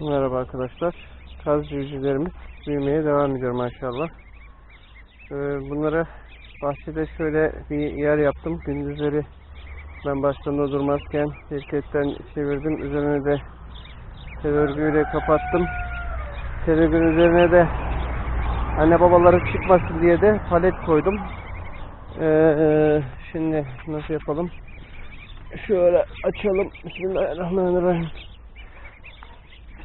Merhaba arkadaşlar. Kaz civcivlerimiz büyümeye devam ediyor maşallah. Ee, bunlara bahçede şöyle bir yer yaptım. Gündüzleri ben başlarında durmazken şirketten çevirdim. Üzerine de tel örgüyle kapattım. Tel örgünün üzerine de anne babaları çıkmasın diye de palet koydum. Ee, şimdi nasıl yapalım? Şöyle açalım. Bismillahirrahmanirrahim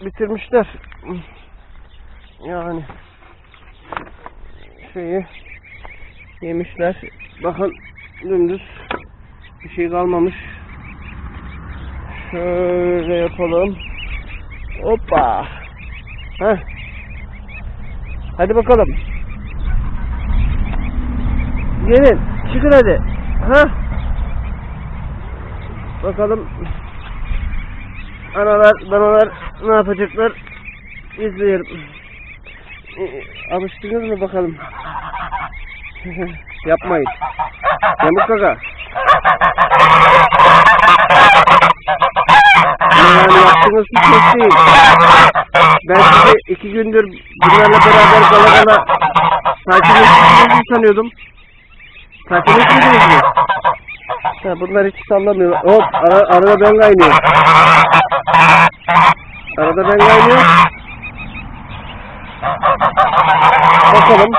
bitirmişler. Yani şeyi yemişler. Bakın dümdüz bir şey kalmamış. Şöyle yapalım. Hoppa. Heh. Hadi bakalım. Gelin. Çıkın hadi. Ha? Bakalım analar, danalar ne yapacaklar? İzleyelim. Ee, Alıştınız mı bakalım? Yapmayın. Yamuk kaka. Yani yaptığınız hiç hoş değil. Ben sizi iki gündür bunlarla beraber gala gala sakinleştiğinizi sanıyordum. Sakinleşmediniz mi? Ha, bunlar hiç sallamıyor. Hop ara, arada ben kaynıyorum. Arada ben kaynıyorum. Bakalım.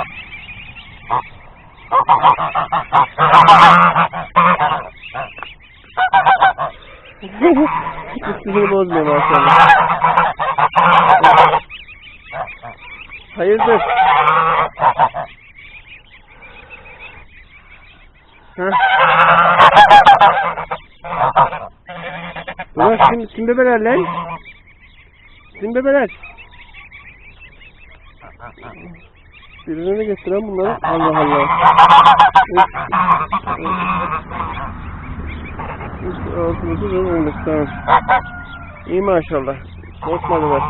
Hiç sinirimi bozmuyor maşallah. Hayırdır? Ha? Ulan kim, kim bebeler lan? Kim bebeler? Birine mi getiren bunları? Allah Allah. Üç, altı, dokuz, on, on beş, tamam. İyi maşallah. Korkmadılar.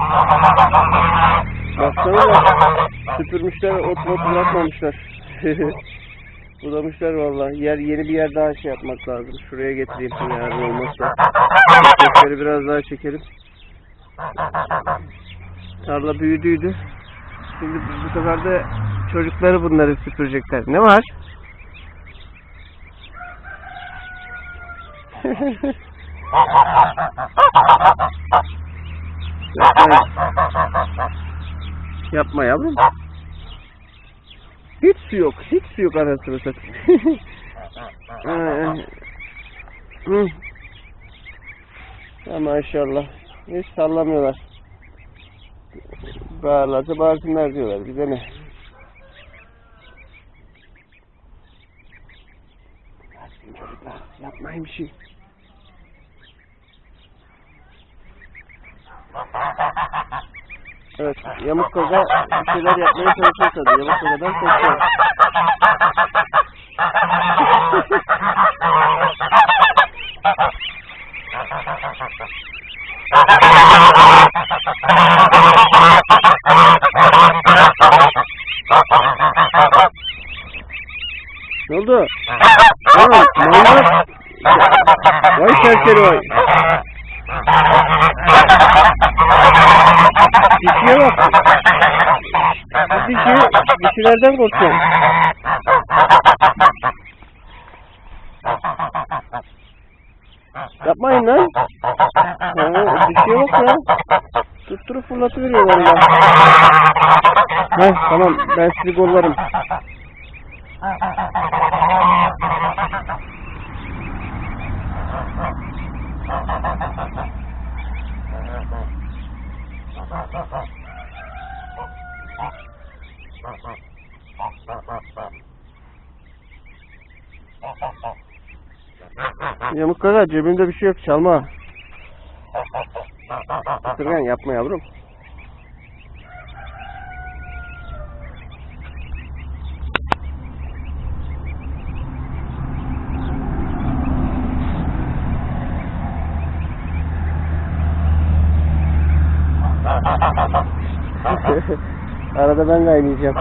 Baksana da süpürmüşler, ot ot bırakmamışlar. Bulamışlar vallahi. Yer yeni bir yer daha şey yapmak lazım. Şuraya getireyim yarın olmazsa. Çiçekleri biraz daha çekelim. Tarla büyüdüydü. Şimdi bu sefer de çocukları bunları süpürecekler. Ne var? Yapma yavrum. Hiç su yok. Hiç su yok anasını satayım. Ya maşallah. Hiç sallamıyorlar. Bağırlarsa bağırsınlar diyorlar. Bize ne? Çocuklar yapmayın bir şey. Evet, Yamuk Koga bir şeyler yapmaya çalışıyor tabii. Yamuk Koga'dan korkuyor. ne oldu? Oğlum, manyak. Vay serseri vay. Dişiye bak. Bu dişi, dişilerden korkuyorum. Yapmayın lan. Ha, dişiye bak ya. Tutturup fırlatıveriyorlar ya. Heh, tamam ben sizi kollarım. Yamuk kaka cebimde bir şey yok çalma. Sırgan yapma yavrum. Arada ben kaynayacağım.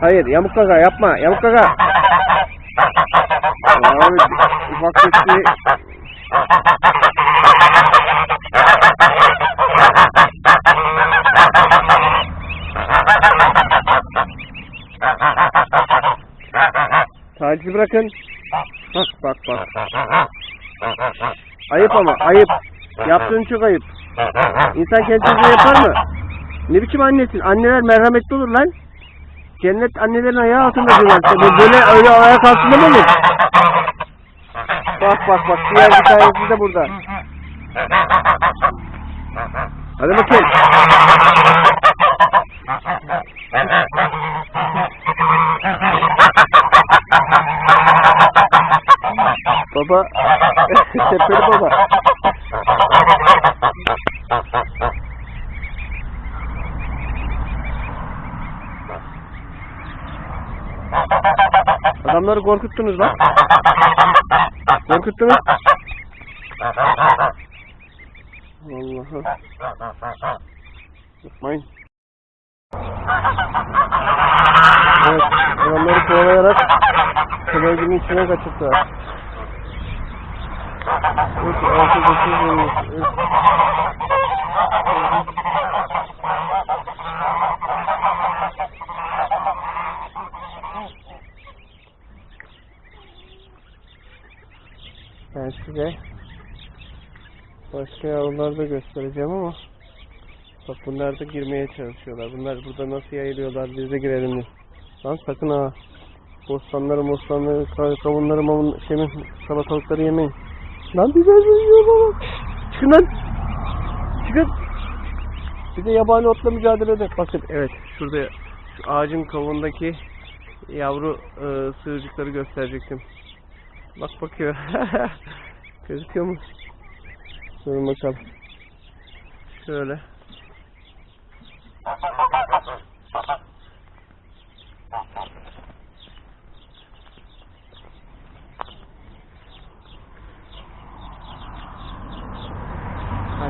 Hayır yamuk kaka yapma yamuk kaka. Abi ufak bir Tacizi bırakın. Bak bak bak. Ayıp ama ayıp. Yaptığın çok ayıp. İnsan kendisine yapar mı? Ne biçim annesin? Anneler merhametli olur lan. Cennet annelerin ayağı altında diyorlar. Bu böyle öyle ayak altında mı olur? Bak bak bak. Diğer bir tanesi de burada. Hadi bakayım. Baba. Tepeli baba. Adamları korkuttunuz lan. Korkuttunuz. Allah'ım. Yapmayın. Evet, adamları kovalayarak televizyonun içine kaçırttılar. Üç, altı, dokuz, Ben size başka yavruları da göstereceğim ama bak bunlar da girmeye çalışıyorlar. Bunlar burada nasıl yayılıyorlar biz de girelim diye. Lan sakın ha. Bostanları, bostanları, ka- kavunları, mavun, şeyin, salatalıkları yemeyin. Lan biber yiyorlar. Çıkın lan. Çıkın. Bir de yabani otla mücadele edin. Bakın evet şurada şu ağacın kavuğundaki yavru e, sığırcıkları gösterecektim. Bak bakıyor. Gözüküyor mu? Durun bakalım. Şöyle.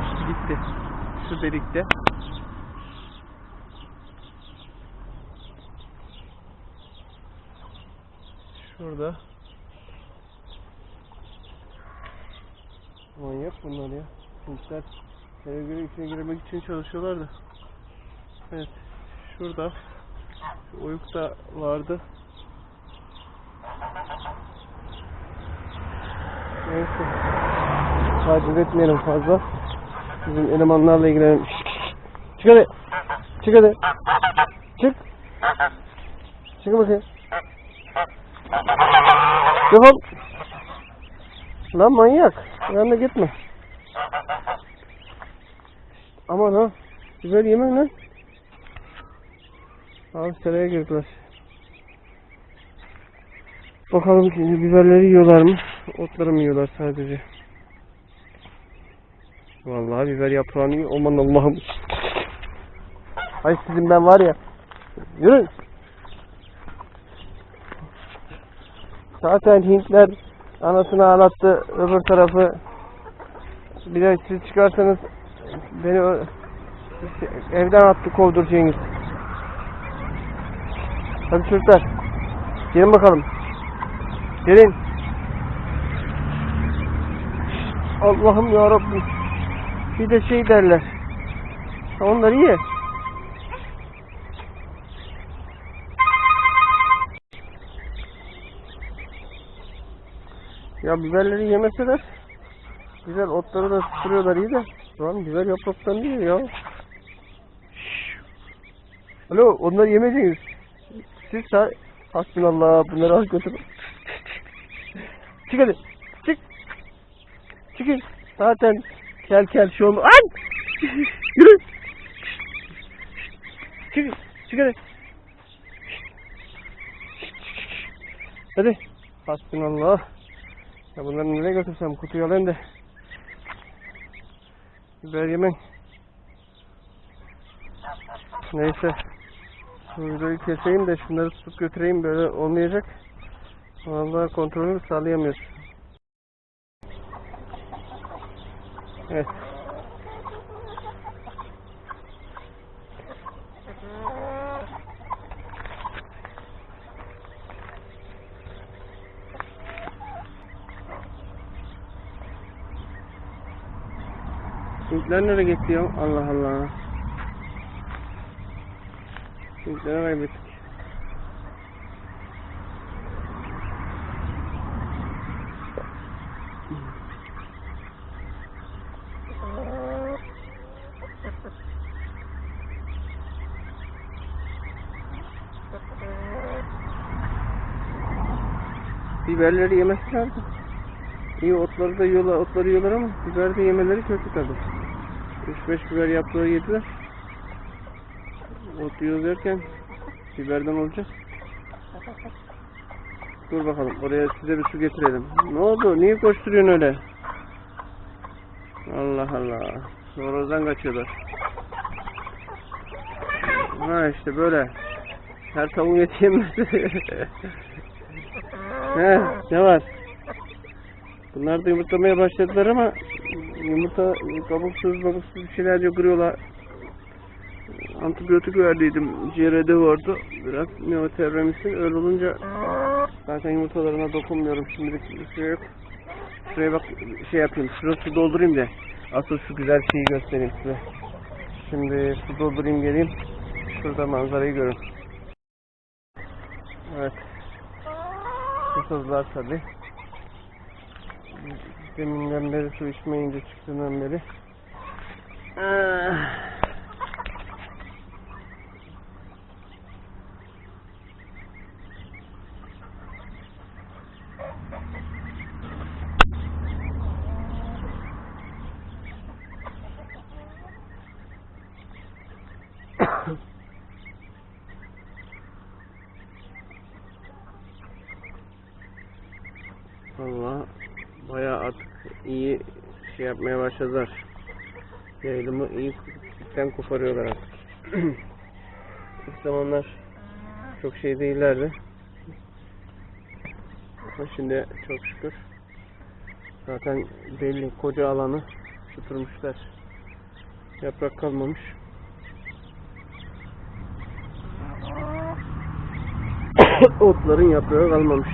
Şu gitti. Şu delikte. Şurada. Manyak bunlar ya. Hintler televizyon içine girmek için çalışıyorlar da. Evet. Şurada. Şu da vardı. Neyse. Taciz etmeyelim fazla. Bizim elemanlarla ilgilenelim. Çık hadi. Çık hadi. Çık. Çık bakayım. Defol. Lan manyak. Yanına gitme. Aman ha. Biber yeme lan. Abi seraya girdiler. Bakalım şimdi biberleri yiyorlar mı? Otları mı yiyorlar sadece? Vallahi biber yaprağını yiyor. Aman Allah'ım. Ay sizin ben var ya. Yürü. Zaten Hintler anasını ağlattı öbür tarafı. Bir de siz çıkarsanız beni evden attı kovduracaksınız. Hadi çocuklar. Gelin bakalım. Gelin. Allah'ım ya Rabbim. Bir de şey derler. Onları ye. Ya biberleri yemeseler güzel otları da sıkılıyorlar iyi de lan biber yapraktan değil ya. Şşş. Alo onları yemeyeceksiniz. Siz sa Hasbinallah bunları al götür. Çık hadi. Çık. Çıkın. Zaten kel kel şu oldu. Ay! Yürü. Çık. Çık hadi. Hadi. Hasbinallah. Ya bunları nereye götürsem kutuyu alayım da. Biber yemen. Neyse. Şu videoyu keseyim de şunları tutup götüreyim böyle olmayacak. Vallahi kontrolünü sağlayamıyoruz. Evet. Hintler nereye gitti ya? Allah Allah. Hintleri kaybettik. Biberleri lazım. İyi otları da yiyorlar, otları yiyorlar ama biber de yemeleri kötü tabi. 3-5 biber yaptığı yediler. Ot yiyor derken biberden olacak. Dur bakalım oraya size bir su getirelim. Ne oldu? Niye koşturuyorsun öyle? Allah Allah. Horozdan kaçıyorlar. Ha işte böyle. Her tavuğun eti yenmez. Ne var? Bunlar da yumurtlamaya başladılar ama yumurta kabuksuz kabuksuz bir şeyler kırıyorlar. Antibiyotik verdiydim. Ciğerde vardı. Biraz neoterremisin. Öyle olunca zaten yumurtalarına dokunmuyorum. Şimdilik bir şey yok. Şuraya bak şey yapayım. Şuraya su doldurayım da. Asıl şu güzel şeyi göstereyim size. Şimdi su doldurayım geleyim. Şurada manzarayı görün. Evet. Susuzlar tabi. Deminden beri su içmeyince çıktığından beri. Ah. Valla bayağı artık iyi şey yapmaya başladılar. Yayılımı iyi ipten koparıyorlar artık. İlk zamanlar çok şey değillerdi. Ama şimdi çok şükür zaten belli koca alanı süpürmüşler. Yaprak kalmamış. Otların yaprağı kalmamış.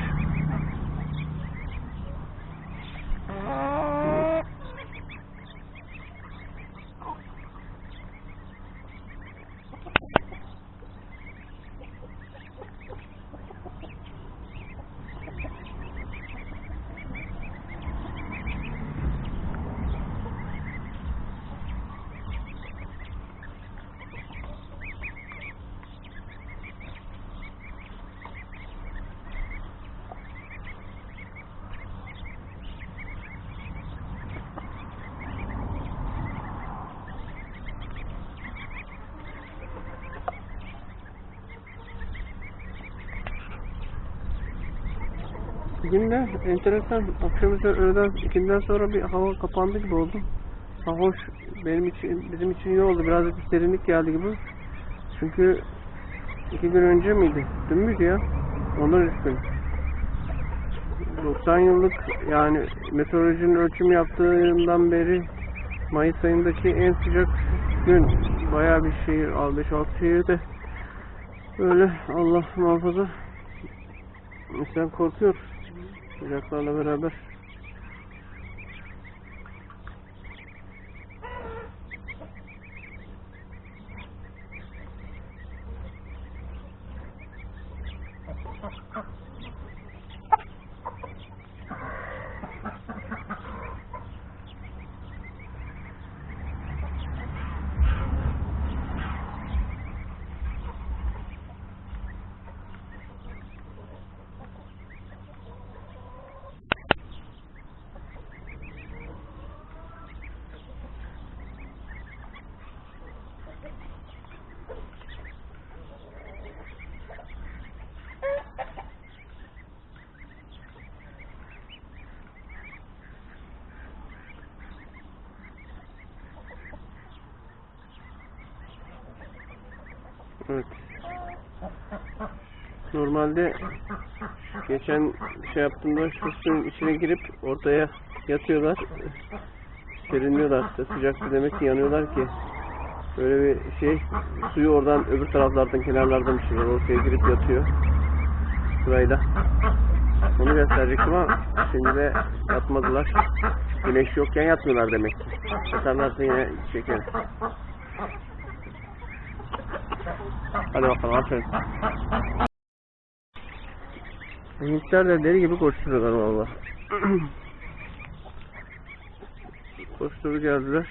Bugün de enteresan akşam üzeri öğleden ikinden sonra bir hava kapandı gibi oldu. Ha hoş benim için bizim için iyi oldu. Birazcık bir serinlik geldi gibi. Çünkü iki gün önce miydi? Dün müydü ya? Ondan üç gün. 90 yıllık yani meteorolojinin ölçüm yaptığından beri Mayıs ayındaki en sıcak gün. Bayağı bir şehir, 5-6 şehirde öyle Allah muhafaza insan korkuyor sıcaklarla beraber. Evet. Normalde geçen şey yaptığımda şu suyun içine girip ortaya yatıyorlar. Serinliyorlar işte sıcakta demek ki yanıyorlar ki böyle bir şey suyu oradan öbür taraflardan kenarlardan bir şeyler ortaya girip yatıyor. Sırayla. Onu gösterecektim ama şimdi de yapmadılar. Güneş yokken yatmıyorlar demek ki. Yatarlarsa yine çekeriz. Hadi bakalım aferin. Hintler de deli gibi koşturuyorlar valla. Koşturu geldiler.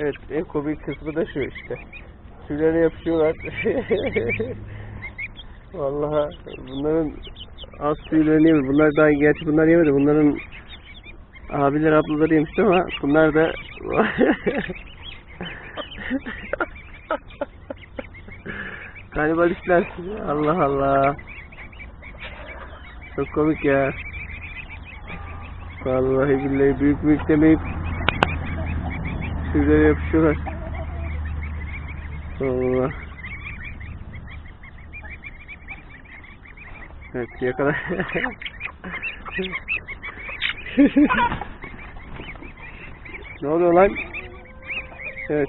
Evet en komik kısmı da şu işte. Tüylere yapışıyorlar. Vallahi bunların az tüylerini yemedi. Bunlar daha gerçi bunlar yemedi. Bunların abiler ablaları yemişti ama bunlar da Kanibalistler. Allah Allah. Çok komik ya. Vallahi billahi büyük büyük demeyip tüylere yapışıyorlar. Allah. Evet yakala. ne oluyor lan? Evet.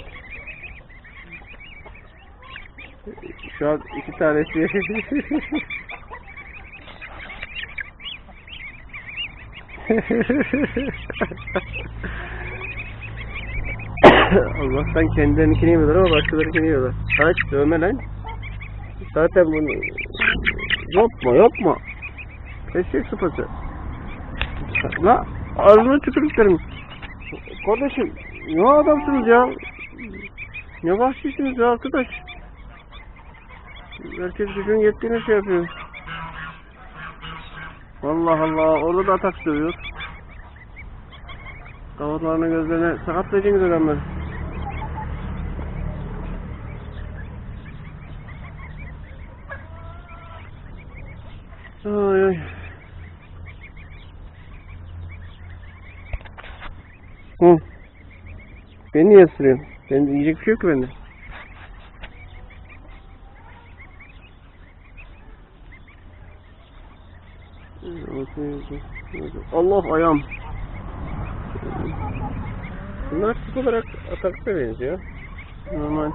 Şu an iki tanesi Allah'tan kendilerinkini yemiyorlar ama başkalarınkini yiyorlar. Aç dövme lan. Zaten bunu yapma yapma. Eşek sıpası. La ağzına tükürüklerim. Kardeşim ne adamsınız ya? Ne vahşisiniz ya arkadaş? Herkes gücün yettiğini şey yapıyor. Allah Allah orada da atak dövüyor. Kafalarına gözlerine sakatlayacaksınız adamları. Ay ay. Hı. Beni niye ısırıyorsun? Benim yiyecek bir şey yok ki bende. Allah ayağım. Bunlar tip olarak atakta benziyor. Normal.